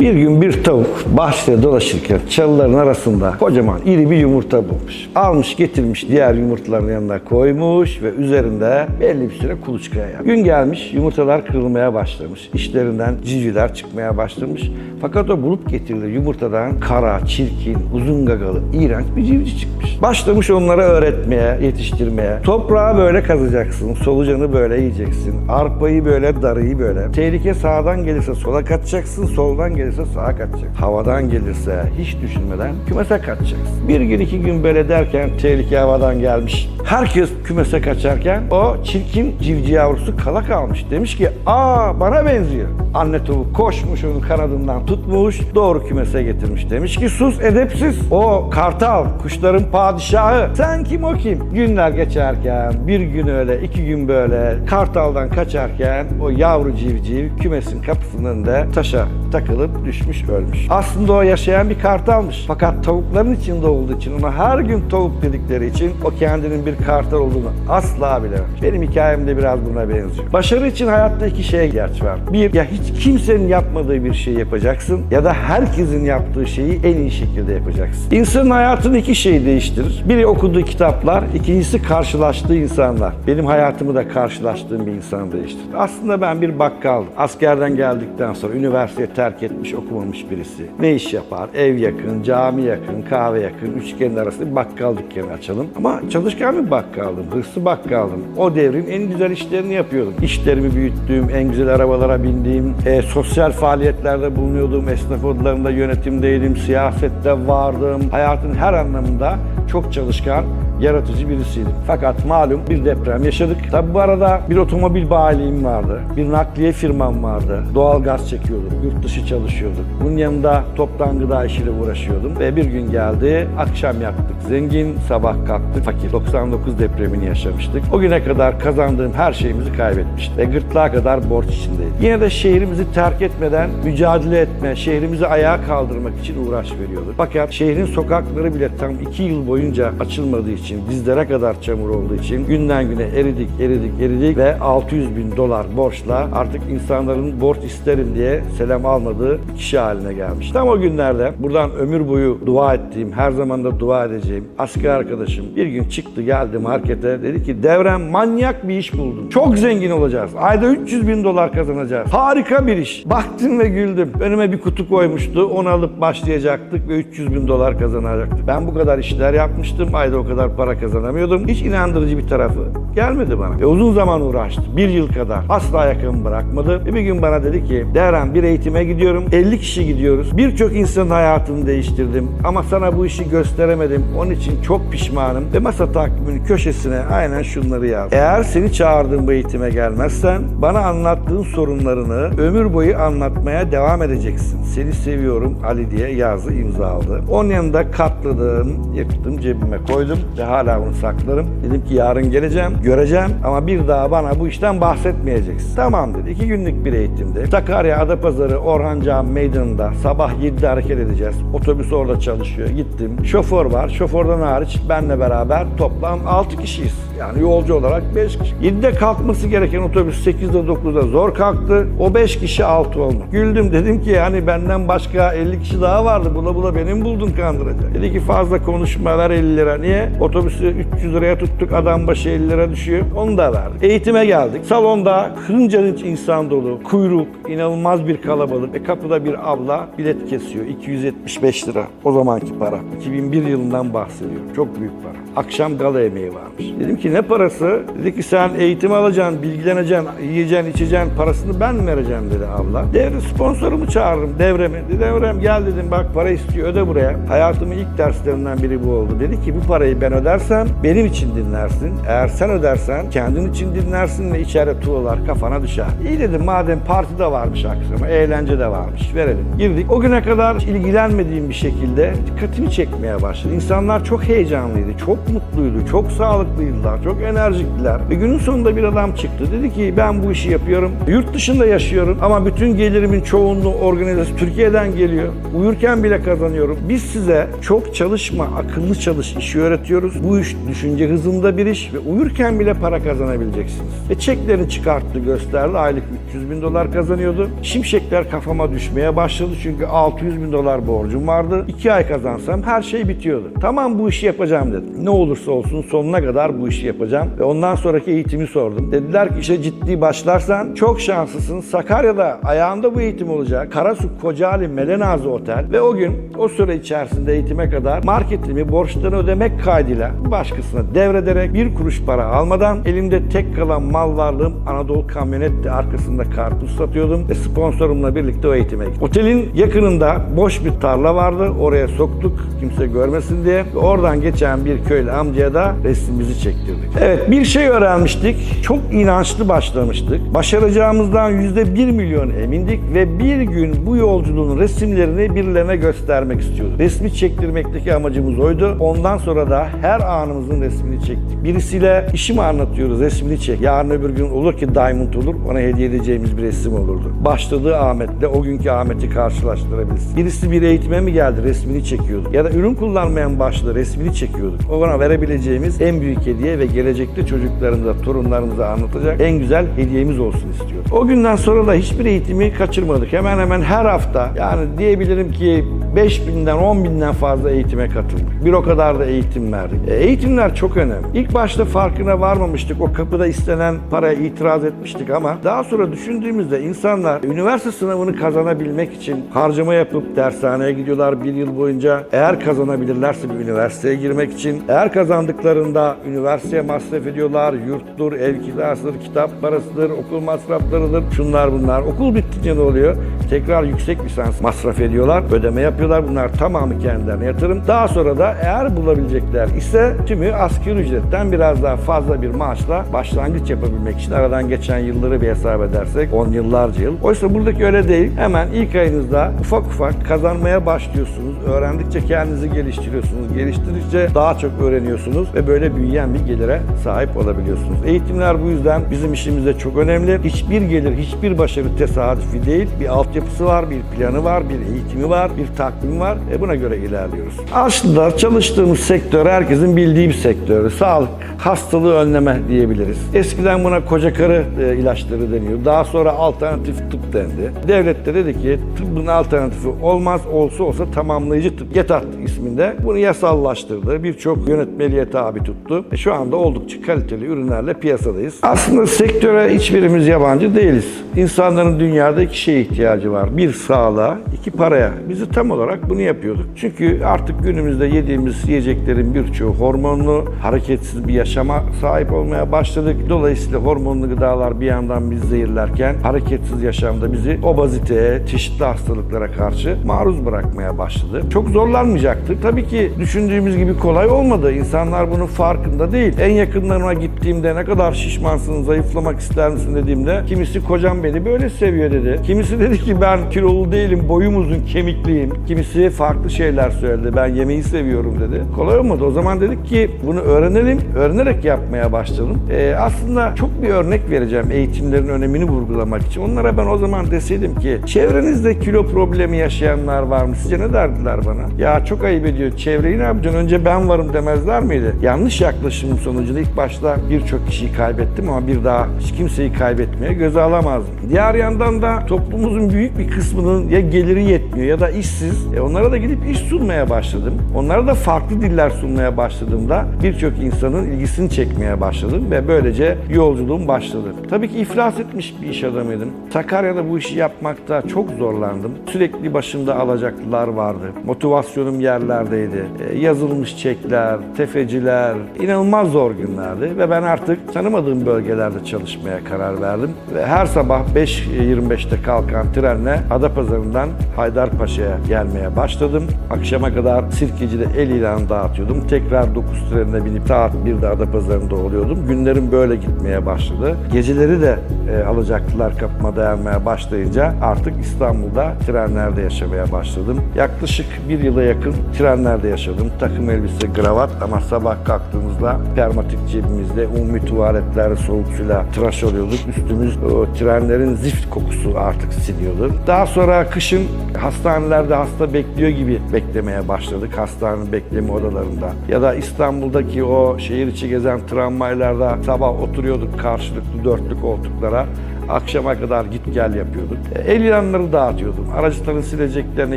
Bir gün bir tavuk bahçede dolaşırken çalıların arasında kocaman iri bir yumurta bulmuş. Almış getirmiş diğer yumurtaların yanına koymuş ve üzerinde belli bir süre kuluçkaya yapmış. Gün gelmiş yumurtalar kırılmaya başlamış. İçlerinden civcivler çıkmaya başlamış. Fakat o bulup getirdiği yumurtadan kara, çirkin, uzun gagalı, iğrenç bir civciv çıkmış. Başlamış onlara öğretmeye, yetiştirmeye. Toprağı böyle kazacaksın, solucanı böyle yiyeceksin. Arpayı böyle, darıyı böyle. Tehlike sağdan gelirse sola kaçacaksın, soldan gelirse sağa kaçacaksın. Havadan gelirse hiç düşünmeden kümese kaçacaksın. Bir gün iki gün böyle derken tehlike havadan gelmiş. Herkes kümese kaçarken o çirkin civciv yavrusu kala kalmış. Demiş ki aa bana benziyor. Anne tavuk koşmuş onun kanadından tutmuş doğru kümese getirmiş. Demiş ki sus edepsiz. O kartal kuşların padişahı. Sen kim o kim? Günler geçerken bir gün öyle iki gün böyle kartaldan kaçarken o yavru civciv kümesin kapısının önünde taşa takılıp düşmüş ölmüş. Aslında o yaşayan bir kartalmış. Fakat tavukların içinde olduğu için ona her gün tavuk dedikleri için o kendinin bir kartal olduğunu asla bilememiş. Benim hikayem de biraz buna benziyor. Başarı için hayatta iki şeye ihtiyaç var. Bir, ya hiç kimsenin yapmadığı bir şey yapacaksın ya da herkesin yaptığı şeyi en iyi şekilde yapacaksın. İnsanın hayatını iki şey değiştirir. Biri okuduğu kitaplar, ikincisi karşılaştığı insanlar. Benim hayatımı da karşılaştığım bir insan değiştirdi. Aslında ben bir bakkaldım. Askerden geldikten sonra üniversiteyi terk etmiş, okumamış birisi. Ne iş yapar? Ev yakın, cami yakın, kahve yakın, üçgenin arasında bir bakkal dükkanı açalım. Ama çalışkan bir bakkaldım, hırslı bakkaldım. O devrin en güzel işlerini yapıyordum. İşlerimi büyüttüğüm, en güzel arabalara bindiğim, e, sosyal faaliyetlerde bulunuyordum, esnaf odalarında yönetimdeydim, siyasette vardım. Hayatın her anlamında çok çalışkan, yaratıcı birisiydim. Fakat malum bir deprem yaşadık. Tabi bu arada bir otomobil bayiliğim vardı. Bir nakliye firmam vardı. Doğal gaz çekiyordum. Yurt dışı çalışıyorduk. Bunun yanında toptan gıda işiyle uğraşıyordum. Ve bir gün geldi. Akşam yattık. Zengin, sabah kalktık. Fakir. 99 depremini yaşamıştık. O güne kadar kazandığım her şeyimizi kaybetmiştik. Ve gırtlağa kadar borç içindeydik. Yine de şehrimizi terk etmeden mücadele etme, şehrimizi ayağa kaldırmak için uğraş veriyorduk. Fakat şehrin sokakları bile tam iki yıl boyunca açılmadığı için, dizlere kadar çamur olduğu için günden güne eridik, eridik, eridik ve 600 bin dolar borçla artık insanların borç isterim diye selam almadığı kişi haline gelmiş. Tam o günlerde buradan ömür boyu dua ettiğim, her zaman da dua edeceğim asker arkadaşım bir gün çıktı geldi markete dedi ki devrem manyak bir iş buldum. Çok zengin olacağız. Ayda 300 bin dolar kazanacağız. Harika bir iş. Baktım ve güldüm. Önüme bir kutu koymuştu. Onu alıp başlayacaktık ve 300 bin dolar kazanacaktık. Ben bu kadar işler yapmıştım. Ayda o kadar para kazanamıyordum. Hiç inandırıcı bir tarafı gelmedi bana. Ve uzun zaman uğraştı. Bir yıl kadar. Asla yakamı bırakmadı. Ve bir gün bana dedi ki Devrem bir eğitime gidiyorum. 50 kişi gidiyoruz. Birçok insanın hayatını değiştirdim. Ama sana bu işi gösteremedim. Onun için çok pişmanım. Ve masa takviminin köşesine aynen şunları yaz. Eğer seni çağırdığım bu eğitime gelmezsen bana anlattığın sorunlarını ömür boyu anlatmaya devam edeceksin. Seni seviyorum Ali diye yazdı, imza aldı. Onun yanında katladım, yırttım, cebime koydum ve hala bunu saklarım. Dedim ki yarın geleceğim, göreceğim ama bir daha bana bu işten bahsetmeyeceksin. Tamam dedi. İki günlük bir eğitimde. Sakarya Adapazarı Orhan Cami Meydanı'nda sabah 7'de hareket edeceğiz. Otobüs orada çalışıyor. Gittim. Şoför var. Şoförden hariç benle beraber toplam 6 kişiyiz. Yani yolcu olarak 5 kişi. 7'de kalkması gereken otobüs 8'de 9'da zor kalktı. O 5 kişi 6 oldu. Güldüm dedim ki yani benden başka 50 kişi daha vardı. Bula bula benim buldun kandıracak. Dedi ki fazla konuşma ver 50 lira. Niye? Otobüsü 300 liraya tuttuk. Adam başı 50 lira düşüyor. Onu da verdik. Eğitime geldik. Salonda hınca hınç insan dolu. Kuyruk, inanılmaz bir kalabalık. Ve kapıda bir abla bilet kesiyor. 275 lira. O zamanki para. 2001 yılından bahsediyorum. Çok büyük para. Akşam gala yemeği varmış. Dedim ki ne parası? Dedi ki sen eğitim alacaksın, bilgileneceksin, yiyeceksin, içeceksin. Parasını ben mi vereceğim dedi abla. Devre sponsorumu çağırırım devremi. Dedi devrem gel dedim bak para istiyor öde buraya. Hayatımın ilk derslerinden biri bu oldu. Dedi ki bu parayı ben ödersem benim için dinlersin. Eğer sen ödersen kendin için dinlersin ve içeride tuğlalar kafana düşer. İyi dedim madem parti de varmış akşama, eğlence de varmış verelim. Girdik. O güne kadar ilgilenmediğim bir şekilde dikkatimi çekmeye başladı. İnsanlar çok heyecanlıydı, çok mutluydu, çok sağlıklıydılar, çok enerjiktiler. Ve günün sonunda bir adam çıktı. Dedi ki ben bu işi yapıyorum. Yurt dışında yaşıyorum ama bütün gelirimin çoğunluğu organizasyon Türkiye'den geliyor. Uyurken bile kazanıyorum. Biz size çok çalışma, akıllı çalış işi öğretiyoruz. Bu iş düşünce hızında bir iş ve uyurken bile para kazanabileceksiniz. Ve çeklerini çıkarttı gösterdi. Aylık 300 bin dolar kazanıyordu. Şimşekler kafama düşmeye başladı çünkü 600 bin dolar borcum vardı. 2 ay kazansam her şey bitiyordu. Tamam bu işi yapacağım dedim. Ne olursa olsun sonuna kadar bu işi yapacağım. Ve ondan sonraki eğitimi sordum. Dediler ki işe ciddi başlarsan çok şanslısın. Sakarya'da ayağında bu eğitim olacak. Karasu Kocaeli Melenazi Otel ve o gün o süre içerisinde eğitime kadar marketimi borçlarını ödemek kaydıyla başkasına devrederek bir kuruş para almadan elimde tek kalan mal varlığım Anadolu Kamyonet'ti arkasında karpuz satıyordum ve sponsorumla birlikte o eğitime gittim. Otelin yakınında boş bir tarla vardı. Oraya soktuk kimse görmesin diye. Ve oradan geçen bir köylü amcaya da resmimizi çektirdik. Evet bir şey öğrenmiştik. Çok inançlı başlamıştık. Başaracağımızdan yüzde bir milyon emindik ve bir gün bu yolculuğun resimlerini birilerine göstermek istiyorduk. Resmi çektirmekteki amacımız oydu. Ondan sonra da her anımızın resmini çektik. Birisiyle işimi anlatıyoruz, resmini çek. Yarın öbür gün olur ki Diamond olur, ona hediye edeceğimiz bir resim olurdu. Başladığı Ahmet'le o günkü Ahmet'i karşılaştırabiliriz. Birisi bir eğitime mi geldi, resmini çekiyorduk. Ya da ürün kullanmayan başladı, resmini çekiyorduk. Ona verebileceğimiz en büyük hediye ve gelecekte çocuklarımıza, torunlarımıza anlatacak en güzel hediyemiz olsun istiyoruz. O günden sonra da hiçbir eğitimi kaçırmadık. Hemen hemen her hafta yani diyebilirim ki 5000'den 10.000'den fazla eğitime katıldık. Bir o kadar da eğitim verdik. E, eğitimler çok önemli. İlk başta farkına varmamıştık. O kapıda istenen paraya itiraz etmiştik ama daha sonra düşündüğümüzde insanlar üniversite sınavını kazanabilmek için harcama yapıp dershaneye gidiyorlar bir yıl boyunca. Eğer kazanabilirlerse bir üniversiteye girmek için. Eğer kazandıklarında üniversiteye masraf ediyorlar. Yurttur, ev kirasıdır, kitap parasıdır, okul masraflarıdır. Şunlar bunlar. Okul bittince ne oluyor? Tekrar yüksek lisans masraf ediyorlar. Ödeme yapıyorlar. Bunlar tamamı kendilerine yatırım. Daha sonra da eğer bulabilecekler ise tümü asgari ücretten biraz daha fazla bir maaşla başlangıç yapabilmek için aradan geçen yılları bir hesap edersek 10 yıllarca yıl. Oysa buradaki öyle değil. Hemen ilk ayınızda ufak ufak kazanmaya başlıyorsunuz. Öğrendikçe kendinizi geliştiriyorsunuz. Geliştirdikçe daha çok öğreniyorsunuz ve böyle büyüyen bir gelire sahip olabiliyorsunuz. Eğitimler bu yüzden bizim işimizde çok önemli. Hiçbir gelir, hiçbir başarı tesadüfi değil. Bir altyapısı var, bir planı var, bir eğitimi var, bir takvim var. E buna göre ilerliyoruz. Aslında çalıştığımız sektör herkesin bildiği bir sektör. Sağlık, hastalığı önleme diyebiliriz. Eskiden buna koca karı e, ilaçları deniyor. Daha sonra alternatif tıp dendi. Devlet de dedi ki tıbbın alternatifi olmaz, olsa olsa tamamlayıcı tıp. GETAT isminde bunu yasallaştırdı. Birçok yönetmeliğe tabi tuttu. E, şu anda oldukça kaliteli ürünlerle piyasadayız. Aslında sektöre hiçbirimiz yabancı değiliz. İnsanların dünyada iki şeye ihtiyacı var. Bir sağlığa, iki paraya. Bizi tam olarak bunu yapıyorduk. Çünkü artık günümüzde yediğimiz yiyeceklerin birçoğu hormonlu, hareketsiz bir yaşama sahip olmaya başladık. Dolayısıyla hormonlu gıdalar bir yandan bizi zehirlerken hareketsiz yaşamda bizi obaziteye, çeşitli hastalıklara karşı maruz bırakmaya başladı. Çok zorlanmayacaktık. Tabii ki düşündüğümüz gibi kolay olmadı. İnsanlar bunun farkında değil. En yakınlarına gittiğimde ne kadar şişmansın, zayıflamak ister misin dediğimde kimisi kocam beni böyle seviyor dedi. Kimisi dedi ki ben kilolu değilim, boyum uzun, kemikliyim. Kimisi farklı şeyler söyledi. Ben yemeği seviyorum dedi. Kolay olmadı. O zaman dedik ki bunu öğrenelim. Öğrenerek yapmaya başlayalım. Ee, aslında çok bir örnek vereceğim eğitimlerin önemini vurgulamak için. Onlara ben o zaman deseydim ki çevrenizde kilo problemi yaşayanlar var mı? Sizce ne derdiler bana? Ya çok ayıp ediyor. Çevreyi ne yapacaksın? Önce ben varım demezler miydi? Yanlış yaklaşım sonucunda ilk başta birçok kişiyi kaybettim ama bir daha hiç kimseyi kaybetmeye göze alamazdım. Diğer yandan da toplumumuzun büyük bir kısmının ya geliri yetmiyor ya da işsiz. E onlara da gidip iş sunmaya başladım. Onlara da farklı diller sunmaya başladığımda birçok insanın ilgisini çekmeye başladım ve böylece yolculuğum başladı. Tabii ki iflas etmiş bir iş adamıydım. Sakarya'da bu işi yapmakta çok zorlandım. Sürekli başımda alacaklılar vardı. Motivasyonum yerlerdeydi. E, yazılmış çekler, tefeciler, inanılmaz zor günlerdi ve ben artık tanımadığım bölgelerde çalışmaya karar verdim. Ve her sabah 5.25'te kalkan trenle Adapazarı'ndan Haydarpaşa'ya gelmeye başladım. Akşama kadar Sirkeci'de el ilanı dağıtıyordum. Tekrar 9 trenine binip saat 1'de Adapazarı'nda oluyordum. Günlerim böyle gitmeye başladı. Geceleri de e, alacaklılar kapıma dayanmaya başlayınca artık İstanbul'da trenlerde yaşamaya başladım. Yaklaşık bir yıla yakın trenlerde yaşadım. Takım elbise, kravat ama sabah kalktığımızda permatik cebimizde umumi tuvaletlerde soğuk suyla tıraş oluyorduk. Üstümüz o trenlerin zift kokusu artık siliyordu. Daha sonra kışın hastanelerde hasta hasta bekliyor gibi beklemeye başladık hastanenin bekleme odalarında. Ya da İstanbul'daki o şehir içi gezen tramvaylarda sabah oturuyorduk karşılıklı dörtlü koltuklara. Akşama kadar git gel yapıyorduk. E, El ilanları dağıtıyordum. Araçların sileceklerine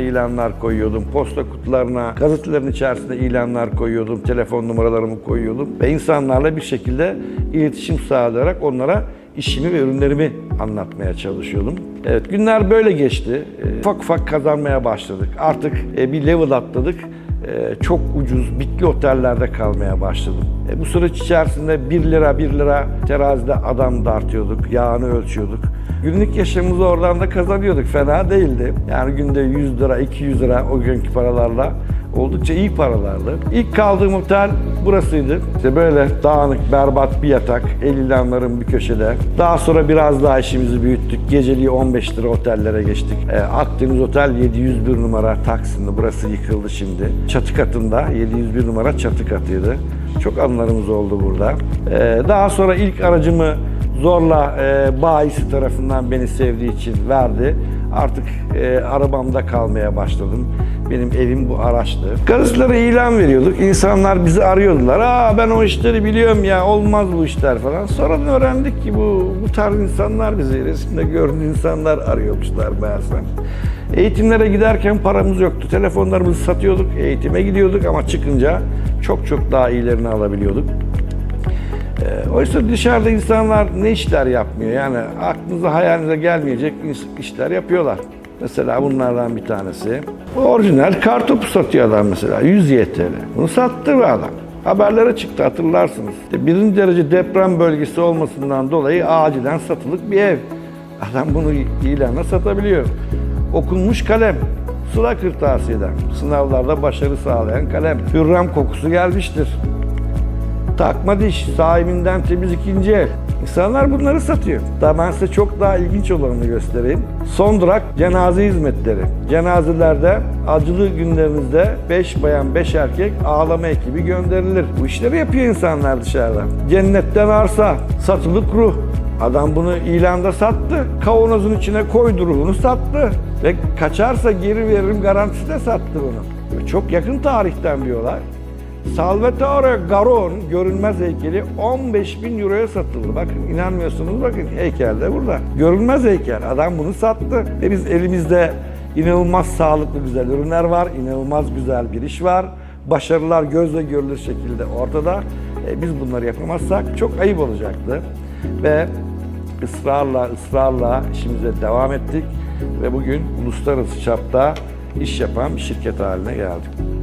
ilanlar koyuyordum. Posta kutularına, gazetelerin içerisinde ilanlar koyuyordum. Telefon numaralarımı koyuyordum. Ve insanlarla bir şekilde iletişim sağlayarak onlara işimi ve ürünlerimi anlatmaya çalışıyordum. Evet günler böyle geçti. E, Ufak ufak kazanmaya başladık. Artık e, bir level atladık. E, Çok ucuz bitki otellerde kalmaya başladım. E, Bu süreç içerisinde 1 lira 1 lira terazide adam dartıyorduk, yağını ölçüyorduk. Günlük yaşamımızı oradan da kazanıyorduk. Fena değildi. Yani günde 100 lira, 200 lira o günkü paralarla oldukça iyi paralardı. İlk kaldığım otel burasıydı. İşte böyle dağınık, berbat bir yatak, el ilanların bir köşede. Daha sonra biraz daha işimizi büyüttük. Geceliği 15 lira otellere geçtik. E, Akdeniz Otel 701 numara Taksim'de. Burası yıkıldı şimdi. Çatı katında 701 numara çatı katıydı. Çok anılarımız oldu burada. E, daha sonra ilk aracımı zorla e, bayisi tarafından beni sevdiği için verdi. Artık e, arabamda kalmaya başladım. Benim evim bu araçtı. Gazetelere ilan veriyorduk. İnsanlar bizi arıyordular. Aa ben o işleri biliyorum ya olmaz bu işler falan. Sonradan öğrendik ki bu, bu tarz insanlar bizi resimde gördüğün insanlar arıyormuşlar meğersem. Eğitimlere giderken paramız yoktu. Telefonlarımızı satıyorduk, eğitime gidiyorduk ama çıkınca çok çok daha iyilerini alabiliyorduk. Ee, Oysa dışarıda insanlar ne işler yapmıyor? Yani aklınıza hayalinize gelmeyecek işler yapıyorlar. Mesela bunlardan bir tanesi. Orijinal kartopu satıyor adam mesela. 100 YTL. Bunu sattı bir adam. Haberlere çıktı hatırlarsınız. Birinci derece deprem bölgesi olmasından dolayı acilen satılık bir ev. Adam bunu ilana satabiliyor. Okunmuş kalem. Sıla kırtasiyeden. Sınavlarda başarı sağlayan kalem. Hürrem kokusu gelmiştir. Takma diş, sahibinden temiz ikinci el. İnsanlar bunları satıyor. Daha ben size çok daha ilginç olanını göstereyim. Son durak cenaze hizmetleri. Cenazelerde acılı günlerinizde 5 bayan 5 erkek ağlama ekibi gönderilir. Bu işleri yapıyor insanlar dışarıda. Cennetten arsa, satılık ruh. Adam bunu ilanda sattı. Kavanozun içine koydu ruhunu sattı. Ve kaçarsa geri veririm garantisiyle sattı bunu. Çok yakın tarihten bir olay. Salvatore Garon görünmez heykeli 15 bin euroya satıldı. Bakın inanmıyorsunuz bakın heykel de burada. Görünmez heykel. Adam bunu sattı. Ve biz elimizde inanılmaz sağlıklı güzel ürünler var. inanılmaz güzel bir iş var. Başarılar gözle görülür şekilde ortada. E, biz bunları yapamazsak çok ayıp olacaktı. Ve ısrarla ısrarla işimize devam ettik. Ve bugün uluslararası çapta iş yapan bir şirket haline geldik.